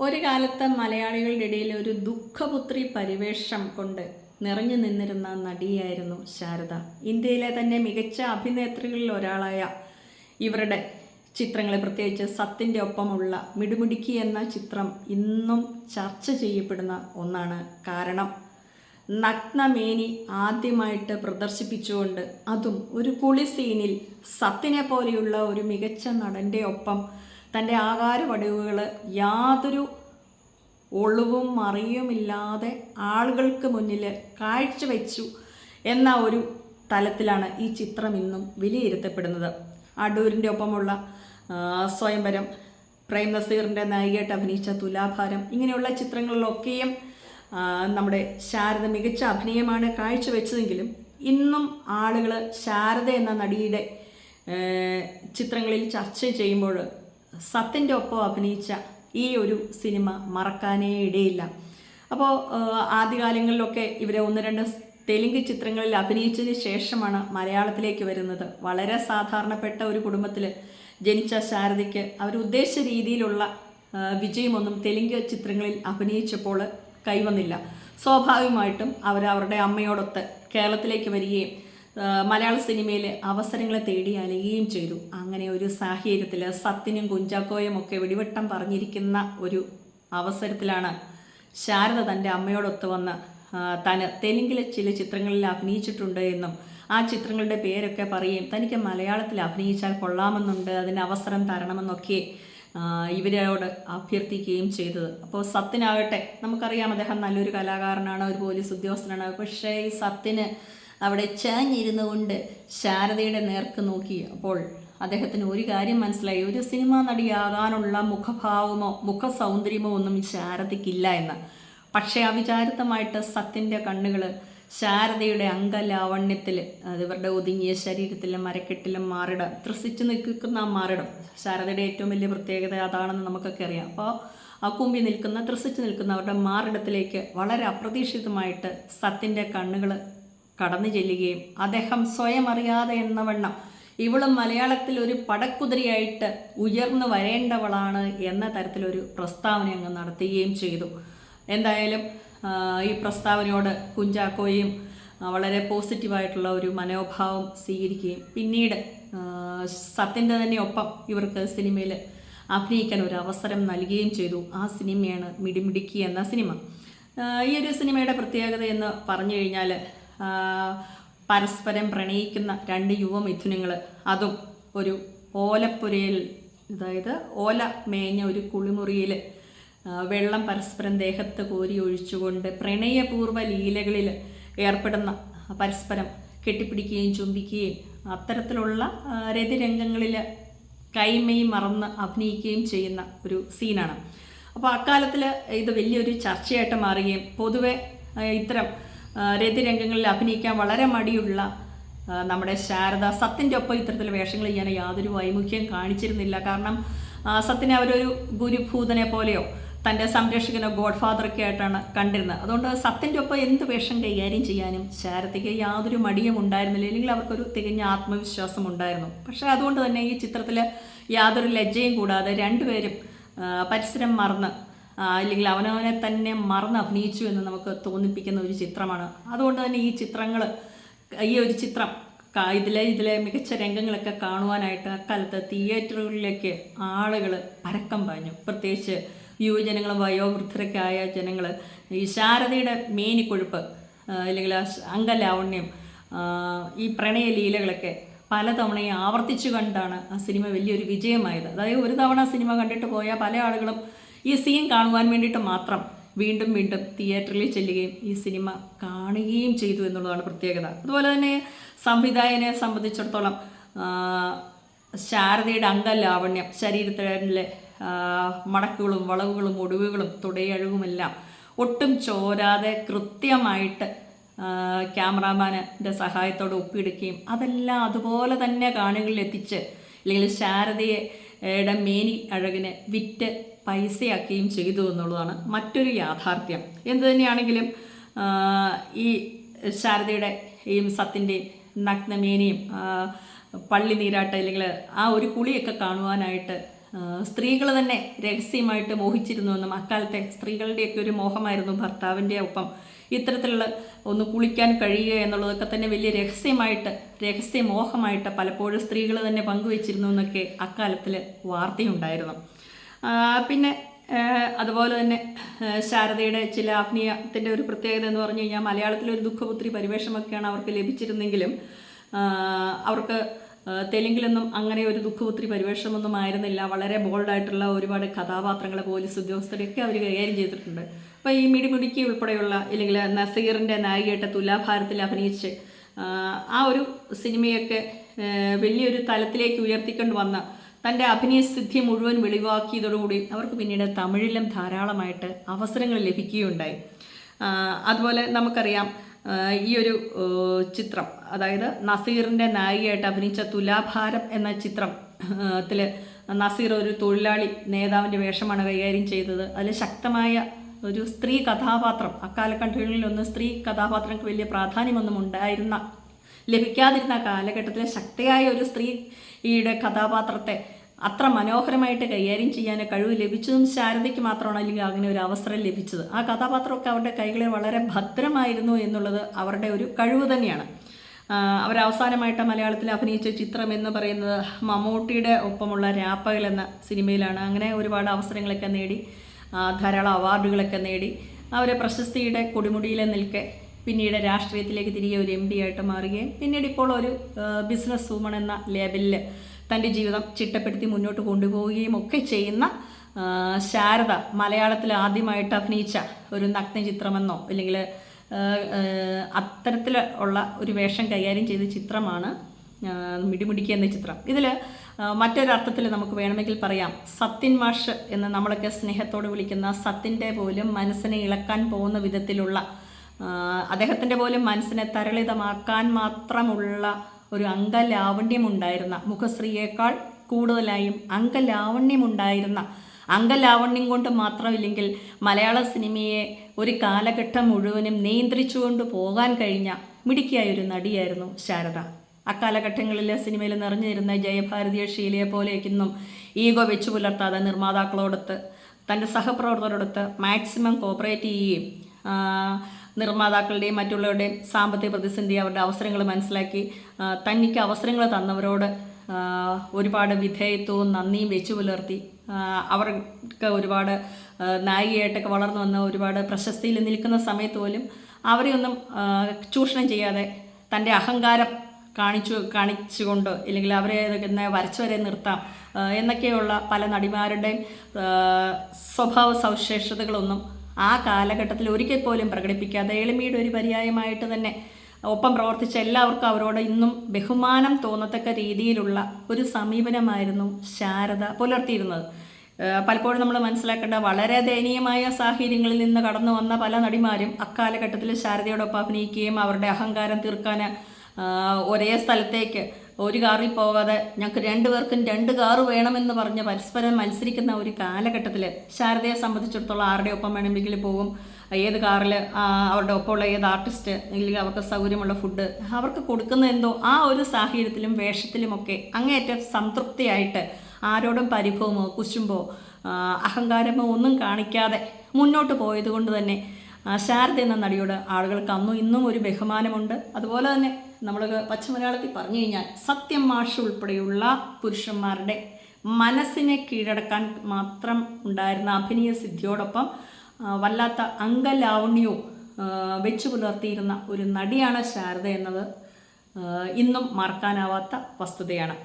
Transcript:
ഒരു കാലത്ത് മലയാളികളുടെ ഇടയിൽ ഒരു ദുഃഖപുത്രി പരിവേഷം കൊണ്ട് നിറഞ്ഞു നിന്നിരുന്ന നടിയായിരുന്നു ശാരദ. ഇന്ത്യയിലെ തന്നെ മികച്ച അഭിനേത്രികളിൽ ഒരാളായ ഇവരുടെ ചിത്രങ്ങളെ പ്രത്യേകിച്ച് സത്തിന്റെ ഒപ്പമുള്ള മിടുമിടുക്കി എന്ന ചിത്രം ഇന്നും ചർച്ച ചെയ്യപ്പെടുന്ന ഒന്നാണ്. കാരണം നഗ്നമേനി ആദ്യമായിട്ട് പ്രദർശിപ്പിച്ചുകൊണ്ട് അതും ഒരു കുളി സീനിൽ സത്തിനെ പോലെയുള്ള ഒരു മികച്ച നടന്റെ ഒപ്പം തന്റെ ആകാരവടിവുകൾ യാതൊരു ഒളിവും മറിയുമില്ലാതെ ആളുകൾക്ക് മുന്നിൽ കാഴ്ചവെച്ചു എന്ന ഒരു തലത്തിലാണ് ഈ ചിത്രം ഇന്നും വിലയിരുത്തപ്പെടുന്നത്. അടൂരിന്റെ ഒപ്പമുള്ള സ്വയംവരം പ്രേം നസീറിന്റെ നായികയായിട്ട് അഭിനയിച്ച തുലാഭാരം ഇങ്ങനെയുള്ള ചിത്രങ്ങളിലൊക്കെയും നമ്മുടെ ശാരദ മികച്ച അഭിനയമാണ് കാഴ്ചവെച്ചതെങ്കിലും ഇന്നും ആളുകൾ ശാരദ എന്ന നടിയുടെ ചിത്രങ്ങളിൽ ചർച്ച ചെയ്യുമ്പോൾ സത്യന്റെ ഒപ്പം അഭിനയിച്ച ഈ ഒരു സിനിമ മറക്കാനേ ഇടയില്ല. അപ്പോൾ ആദ്യകാലങ്ങളിലൊക്കെ ഇവരെ ഒന്ന് രണ്ട് തെലുങ്ക് ചിത്രങ്ങളിൽ അഭിനയിച്ചതിന് ശേഷമാണ് മലയാളത്തിലേക്ക് വരുന്നത്. വളരെ സാധാരണപ്പെട്ട ഒരു കുടുംബത്തിൽ ജനിച്ച ശാരദയ്ക്ക് അവർ ഉദ്ദേശ രീതിയിലുള്ള വിജയമൊന്നും തെലുങ്ക് ചിത്രങ്ങളിൽ അഭിനയിച്ചപ്പോൾ കൈവന്നില്ല. സ്വാഭാവികമായിട്ടും അവർ അവരുടെ അമ്മയോടൊത്ത് കേരളത്തിലേക്ക് വരികയും മലയാള സിനിമയിൽ അവസരങ്ങളെ തേടി അലയുകയും ചെയ്തു. അങ്ങനെ ഒരു സാഹചര്യത്തിൽ സത്യനും കുഞ്ചാക്കോയും ഒക്കെ വെടിവെട്ടം പറഞ്ഞിരിക്കുന്ന ഒരു അവസരത്തിലാണ് ശാരദ തന്റെ അമ്മയോടൊത്ത് വന്ന് താൻ തെലുങ്കിലെ ചില ചിത്രങ്ങളിൽ അഭിനയിച്ചിട്ടുണ്ട് എന്നും ആ ചിത്രങ്ങളുടെ പേരൊക്കെ പറയുകയും തനിക്ക് മലയാളത്തിൽ അഭിനയിച്ചാൽ കൊള്ളാമെന്നുണ്ട് അതിന് അവസരം തരണമെന്നൊക്കെ ഇവരോട് അഭ്യർത്ഥിക്കുകയും ചെയ്തത്. അപ്പോൾ സത്യനാകട്ടെ നമുക്കറിയാം അദ്ദേഹം നല്ലൊരു കലാകാരനാണ് ഒരു പോലീസ് ഉദ്യോഗസ്ഥനാണ്. പക്ഷേ ഈ സത്തിന് അവിടെ ചാഞ്ഞിരുന്നു കൊണ്ട് ശാരദയുടെ നേർക്ക് നോക്കി. അപ്പോൾ അദ്ദേഹത്തിന് ഒരു കാര്യം മനസ്സിലായി. ഒരു സിനിമാ നടിയാകാനുള്ള മുഖഭാവമോ മുഖ സൗന്ദര്യമോ ഒന്നും ശാരദയ്ക്കില്ല എന്ന്. പക്ഷേ അവിചാരിതമായിട്ട് സത്യന്റെ കണ്ണുകൾ ശാരദയുടെ അംഗലാവണ്യത്തിൽ അത് ഇവരുടെ ഒതുങ്ങിയ ശരീരത്തിലും മരക്കെട്ടിലും മാറിടം ത്രസിച്ച് നിൽക്കുന്ന മാറിടം ശാരദയുടെ ഏറ്റവും വലിയ പ്രത്യേകത അതാണെന്ന് നമുക്കൊക്കെ അറിയാം. അപ്പോൾ ആ കുമ്പി നിൽക്കുന്ന ത്രസിച്ച് നിൽക്കുന്ന അവരുടെ മാറിടത്തിലേക്ക് വളരെ അപ്രതീക്ഷിതമായിട്ട് സത്തിന്റെ കണ്ണുകൾ കടന്നു ചെല്ലുകയും അദ്ദേഹം സ്വയം അറിയാതെ എന്നവണ്ണം ഇവളും മലയാളത്തിൽ ഒരു പടക്കുതിരിയായിട്ട് ഉയർന്നു വരേണ്ടവളാണ് എന്ന തരത്തിലൊരു പ്രസ്താവന അങ്ങ് നടത്തുകയും ചെയ്തു. എന്തായാലും ഈ പ്രസ്താവനയോട് കുഞ്ചാക്കോയും വളരെ പോസിറ്റീവായിട്ടുള്ള ഒരു മനോഭാവം സ്വീകരിക്കുകയും പിന്നീട് സത്യന്റെ തന്നെ ഒപ്പം ഇവർക്ക് സിനിമയിൽ അഭിനയിക്കാൻ ഒരു അവസരം നൽകുകയും ചെയ്തു. ആ സിനിമയാണ് മിടിമിടുക്കി എന്ന സിനിമ. ഈ ഒരു സിനിമയുടെ പ്രത്യേകത എന്ന് പറഞ്ഞു കഴിഞ്ഞാൽ പരസ്പരം പ്രണയിക്കുന്ന രണ്ട് യുവമിഥുനങ്ങൾ അതും ഒരു ഓലപ്പുരയിൽ അതായത് ഓല മേഞ്ഞ ഒരു കുളിമുറിയിൽ വെള്ളം പരസ്പരം ദേഹത്ത് കോരി ഒഴിച്ചുകൊണ്ട് പ്രണയപൂർവ ലീലകളിൽ ഏർപ്പെടുന്ന പരസ്പരം കെട്ടിപ്പിടിക്കുകയും ചുംബിക്കുകയും അത്തരത്തിലുള്ള രതിരംഗങ്ങളിൽ കൈമയും മറന്ന് അഭിനയിക്കുകയും ചെയ്യുന്ന ഒരു സീനാണ്. അപ്പോൾ അക്കാലത്തിൽ ഇത് വലിയൊരു ചർച്ചയായിട്ട് മാറുകയും പൊതുവെ ഇത്തരം രതിരംഗങ്ങളിൽ അഭിനയിക്കാൻ വളരെ മടിയുള്ള നമ്മുടെ ശാരദ സത്യന്റെ ഒപ്പം ഇത്തരത്തിൽ വേഷങ്ങൾ ചെയ്യാൻ യാതൊരു വൈമുഖ്യം കാണിച്ചിരുന്നില്ല. കാരണം സത്തിനെ അവരൊരു ഗുരുഭൂതനെ പോലെയോ തന്റെ സംരക്ഷകനോ ഗോഡ് ഫാദറൊക്കെ ആയിട്ടാണ് കണ്ടിരുന്നത്. അതുകൊണ്ട് സത്യന്റെ ഒപ്പം എന്ത് വേഷം കൈകാര്യം ചെയ്യാനും ശാരദയ്ക്ക് യാതൊരു മടിയും ഉണ്ടായിരുന്നില്ല. അല്ലെങ്കിൽ അവർക്കൊരു തികഞ്ഞ ആത്മവിശ്വാസം ഉണ്ടായിരുന്നു. പക്ഷേ അതുകൊണ്ട് തന്നെ ഈ ചിത്രത്തിൽ യാതൊരു ലജ്ജയും കൂടാതെ രണ്ടുപേരും പരിസരം മറന്ന് അല്ലെങ്കിൽ അവനവനെ തന്നെ മറന്ന് അഭിനയിച്ചു എന്ന് നമുക്ക് തോന്നിപ്പിക്കുന്ന ഒരു ചിത്രമാണ്. അതുകൊണ്ട് തന്നെ ഈ ചിത്രങ്ങൾ ഈ ഒരു ചിത്രം ഇതിലെ ഇതിലെ മികച്ച രംഗങ്ങളൊക്കെ കാണുവാനായിട്ട് അക്കാലത്ത് തിയേറ്ററുകളിലേക്ക് ആളുകൾ പരക്കം പാഞ്ഞു. പ്രത്യേകിച്ച് യുവജനങ്ങളും വയോവൃദ്ധരൊക്കെ ആയ ജനങ്ങൾ ഈ ശാരദയുടെ മേനിക്കൊഴുപ്പ് അല്ലെങ്കിൽ അംഗലാവണ്യം ഈ പ്രണയലീലകളൊക്കെ പലതവണയും ആവർത്തിച്ചു കണ്ടാണ് ആ സിനിമ വലിയൊരു വിജയമായത്. അതായത് ഒരു തവണ സിനിമ കണ്ടിട്ട് പോയ പല ആളുകളും ഈ സീൻ കാണുവാൻ വേണ്ടിയിട്ട് മാത്രം വീണ്ടും വീണ്ടും തിയേറ്ററിൽ ചെല്ലുകയും ഈ സിനിമ കാണുകയും ചെയ്തു എന്നുള്ളതാണ് പ്രത്യേകത. അതുപോലെ തന്നെ സംവിധായകനെ സംബന്ധിച്ചിടത്തോളം ശാരദയുടെ അംഗലാവണ്യം ശരീരത്തിലെ മടക്കുകളും വളവുകളും ഒടിവുകളും തുടയഴുകുമെല്ലാം ഒട്ടും ചോരാതെ കൃത്യമായിട്ട് ആ, സഹായത്തോട് ഒപ്പിയെടുക്കുകയും അതെല്ലാം അതുപോലെ തന്നെ കാണികളിൽ എത്തിച്ച് അല്ലെങ്കിൽ ശാരദയുടെ മേനി അഴകിനെ വിറ്റ് പൈസയാക്കുകയും ചെയ്തു എന്നുള്ളതാണ് മറ്റൊരു യാഥാർത്ഥ്യം. എന്തു തന്നെയാണെങ്കിലും ഈ ശാരദയുടെ ഈ സത്തിന്റെയും നഗ്നമേനയും പള്ളി നീരാട്ട അല്ലെങ്കിൽ ആ ഒരു കുളിയൊക്കെ കാണുവാനായിട്ട് സ്ത്രീകൾ തന്നെ രഹസ്യമായിട്ട് മോഹിച്ചിരുന്നുവെന്നും അക്കാലത്തെ സ്ത്രീകളുടെയൊക്കെ ഒരു മോഹമായിരുന്നു ഭർത്താവിന്റെ ഒപ്പം. ഇത്തരത്തിലുള്ള ഒന്ന് കുളിക്കാൻ കഴിയുക എന്നുള്ളതൊക്കെ തന്നെ വലിയ രഹസ്യമായിട്ട് രഹസ്യമോഹമായിട്ട് പലപ്പോഴും സ്ത്രീകൾ തന്നെ പങ്കുവച്ചിരുന്നു എന്നൊക്കെ അക്കാലത്തിൽ വാർത്തയുണ്ടായിരുന്നു. പിന്നെ അതുപോലെ തന്നെ ശാരദയുടെ ചില ആത്മീയത്തിന്റെ ഒരു പ്രത്യേകത എന്ന് പറഞ്ഞു കഴിഞ്ഞാൽ മലയാളത്തിലൊരു ദുഃഖപുത്രി പരിവേഷമൊക്കെയാണ് അവർക്ക് ലഭിച്ചിരുന്നെങ്കിലും അവർക്ക് തെലുങ്കിലൊന്നും അങ്ങനെ ഒരു ദുഃഖപുത്രി പരിവേഷമൊന്നും ആയിരുന്നില്ല. വളരെ ബോൾഡായിട്ടുള്ള ഒരുപാട് കഥാപാത്രങ്ങളെ പോലീസ് ഉദ്യോഗസ്ഥരെയൊക്കെ അവർ കൈകാര്യം ചെയ്തിട്ടുണ്ട്. അപ്പോൾ ഈ മിടിമുടിക്കി ഉൾപ്പെടെയുള്ള ഇല്ലെങ്കിൽ നസീറിന്റെ നായികയായിട്ട് തുലാഭാരത്തിൽ അഭിനയിച്ച് ആ ഒരു സിനിമയൊക്കെ വലിയൊരു തലത്തിലേക്ക് ഉയർത്തിക്കൊണ്ട് വന്ന തന്റെ അഭിനയ സിദ്ധി മുഴുവൻ വെളിവാക്കിയതോടുകൂടി അവർക്ക് പിന്നീട് തമിഴിലും ധാരാളമായിട്ട് അവസരങ്ങൾ ലഭിക്കുകയുണ്ടായി. അതുപോലെ നമുക്കറിയാം ഈ ഒരു ചിത്രം അതായത് നസീറിന്റെ നായികയായിട്ട് അഭിനയിച്ച തുലാഭാരം എന്ന ചിത്രം ത്തിൽ നസീർ ഒരു തൊഴിലാളി നേതാവിന്റെ വേഷമാണ് കൈകാര്യം ചെയ്തത്. അതിൽ ശക്തമായ ഒരു സ്ത്രീ കഥാപാത്രം അക്കാലഘട്ടങ്ങളിലൊന്നും സ്ത്രീ കഥാപാത്രങ്ങൾക്ക് വലിയ പ്രാധാന്യമൊന്നും ഉണ്ടായിരുന്ന ലഭിക്കാതിരുന്ന കാലഘട്ടത്തിലെ ശക്തിയായ ഒരു സ്ത്രീയുടെ കഥാപാത്രത്തെ അത്ര മനോഹരമായിട്ട് കൈകാര്യം ചെയ്യാൻ കഴിവ് ലഭിച്ചതും ശാരദയ്ക്ക് മാത്രമാണ് അല്ലെങ്കിൽ അങ്ങനെ ഒരു അവസരം ലഭിച്ചത്. ആ കഥാപാത്രമൊക്കെ അവരുടെ കൈകളിൽ വളരെ ഭദ്രമായിരുന്നു എന്നുള്ളത് അവരുടെ ഒരു കഴിവ് തന്നെയാണ്. അവരവസാനമായിട്ട് മലയാളത്തിൽ അഭിനയിച്ച ചിത്രം എന്ന് പറയുന്നത് മമ്മൂട്ടിയുടെ ഒപ്പമുള്ള രാപ്പകൽ എന്ന സിനിമയിലാണ്. അങ്ങനെ ഒരുപാട് അവസരങ്ങളൊക്കെ നേടി ധാരാളം അവാർഡുകളൊക്കെ നേടി. അവരെ പ്രശസ്തിയുടെ കൊടിമുടിയിൽ നിൽക്കെ പിന്നീട് രാഷ്ട്രീയത്തിലേക്ക് തിരികെ ഒരു എം ആയിട്ട് മാറുകയും പിന്നീട് ഇപ്പോൾ ഒരു ബിസിനസ് വുമൺ എന്ന ലേബലിൽ തന്റെ ജീവിതം ചിട്ടപ്പെടുത്തി മുന്നോട്ട് കൊണ്ടുപോവുകയും ഒക്കെ ചെയ്യുന്ന ശാരദ മലയാളത്തിൽ ആദ്യമായിട്ട് അഭിനയിച്ച ഒരു നഗ്നചിത്രമെന്നോ അല്ലെങ്കിൽ അത്തരത്തിൽ ഉള്ള ഒരു വേഷം കൈകാര്യം ചെയ്ത ചിത്രമാണ് മിടിമുടിക്കുക എന്ന ചിത്രം. ഇതിൽ മറ്റൊരർത്ഥത്തിൽ നമുക്ക് വേണമെങ്കിൽ പറയാം. സത്യൻ മാഷ് എന്ന് നമ്മളൊക്കെ സ്നേഹത്തോട് വിളിക്കുന്ന സത്യന്റെ പോലും മനസ്സിനെ ഇളക്കാൻ പോകുന്ന വിധത്തിലുള്ള അദ്ദേഹത്തിന്റെ പോലും മനസ്സിനെ തരളിതമാക്കാൻ മാത്രമുള്ള ഒരു അംഗലാവണ്യമുണ്ടായിരുന്ന മുഖശ്രീയേക്കാൾ കൂടുതലായും അംഗലാവണ്യമുണ്ടായിരുന്ന അംഗലാവണ്യം കൊണ്ട് മാത്രമില്ലെങ്കിൽ മലയാള സിനിമയെ ഒരു കാലഘട്ടം മുഴുവനും നിയന്ത്രിച്ചുകൊണ്ട് പോകാൻ കഴിഞ്ഞ മിടുക്കിയായ ഒരു നടിയായിരുന്നു ശാരദ. അക്കാലഘട്ടങ്ങളിൽ സിനിമയിൽ നിറഞ്ഞിരുന്ന ജയഭാരതിയെ ഷീലയെ പോലെയൊക്കെയൊന്നും ഈഗോ വെച്ചു പുലർത്താതെ നിർമ്മാതാക്കളോടൊത്ത് തന്റെ സഹപ്രവർത്തകരോടൊത്ത് മാക്സിമം കോപ്പറേറ്റ് ചെയ്യുകയും നിർമ്മാതാക്കളുടെയും മറ്റുള്ളവരുടെയും സാമ്പത്തിക പ്രതിസന്ധി അവരുടെ അവസരങ്ങൾ മനസ്സിലാക്കി തനിക്ക് അവസരങ്ങൾ തന്നവരോട് ഒരുപാട് വിധേയത്വവും നന്ദിയും വെച്ചു പുലർത്തി. അവർക്ക് ഒരുപാട് നായികയായിട്ടൊക്കെ വളർന്നു വന്ന ഒരുപാട് പ്രശസ്തിയിൽ നിൽക്കുന്ന സമയത്ത് പോലും അവരെയൊന്നും ചൂഷണം ചെയ്യാതെ തന്റെ അഹങ്കാരം കാണിച്ചു കാണിച്ചുകൊണ്ട് ഇല്ലെങ്കിൽ അവരെ വരച്ചു വരെ നിർത്താം എന്നൊക്കെയുള്ള പല നടിമാരുടെയും സ്വഭാവ സവിശേഷതകളൊന്നും ആ കാലഘട്ടത്തിൽ ഒരിക്കൽ പോലും പ്രകടിപ്പിക്കാതെ എളിമയുടെ ഒരു പര്യായമായിട്ട് തന്നെ ഒപ്പം പ്രവർത്തിച്ച എല്ലാവർക്കും അവരോട് ഇന്നും ബഹുമാനം തോന്നത്തക്ക രീതിയിലുള്ള ഒരു സമീപനമായിരുന്നു ശാരദ പുലർത്തിയിരുന്നത്. പലപ്പോഴും നമ്മൾ മനസ്സിലാക്കേണ്ട വളരെ ദയനീയമായ സാഹചര്യങ്ങളിൽ നിന്ന് കടന്നു വന്ന പല നടിമാരും അക്കാലഘട്ടത്തിൽ ശാരദയോടൊപ്പം അഭിനയിക്കുകയും അവരുടെ അഹങ്കാരം തീർക്കാൻ ഒരേ സ്ഥലത്തേക്ക്. ഒരു കാറിൽ പോകാതെ ഞങ്ങൾക്ക് രണ്ടുപേർക്കും രണ്ട് കാറ് വേണമെന്ന് പറഞ്ഞ് പരസ്പരം മത്സരിക്കുന്ന ഒരു കാലഘട്ടത്തിൽ ശാരദയെ സംബന്ധിച്ചിടത്തോളം ആരുടെ ഒപ്പം വേണമെങ്കിലും പോകും. ഏത് കാറിൽ അവരുടെ ഒപ്പമുള്ള ഏത് ആർട്ടിസ്റ്റ് അല്ലെങ്കിൽ അവർക്ക് സൗകര്യമുള്ള ഫുഡ് അവർക്ക് കൊടുക്കുന്ന എന്തോ ആ ഒരു സാഹചര്യത്തിലും വേഷത്തിലുമൊക്കെ അങ്ങേയറ്റം സംതൃപ്തിയായിട്ട് ആരോടും പരിഭവമോ കുശുമ്പോ അഹങ്കാരമോ ഒന്നും കാണിക്കാതെ മുന്നോട്ട് പോയത് കൊണ്ട് തന്നെ ശാരദ എന്ന നടിയോട് ആളുകൾക്ക് അന്നും ഇന്നും ഒരു ബഹുമാനമുണ്ട്. അതുപോലെ തന്നെ നമ്മൾ പച്ചമലയാളത്തിൽ പറഞ്ഞു കഴിഞ്ഞാൽ സത്യം മാഷ് ഉൾപ്പെടെയുള്ള പുരുഷന്മാരുടെ മനസ്സിനെ കീഴടക്കാൻ മാത്രം ഉണ്ടായിരുന്ന അഭിനയ സിദ്ധിയോടൊപ്പം വല്ലാത്ത അംഗലാവണ്യവും വെച്ചു പുലർത്തിയിരുന്ന ഒരു നടിയാണ് ശാരദ എന്നത്. ഇന്നും മറക്കാനാവാത്ത വസ്തുതയാണ്.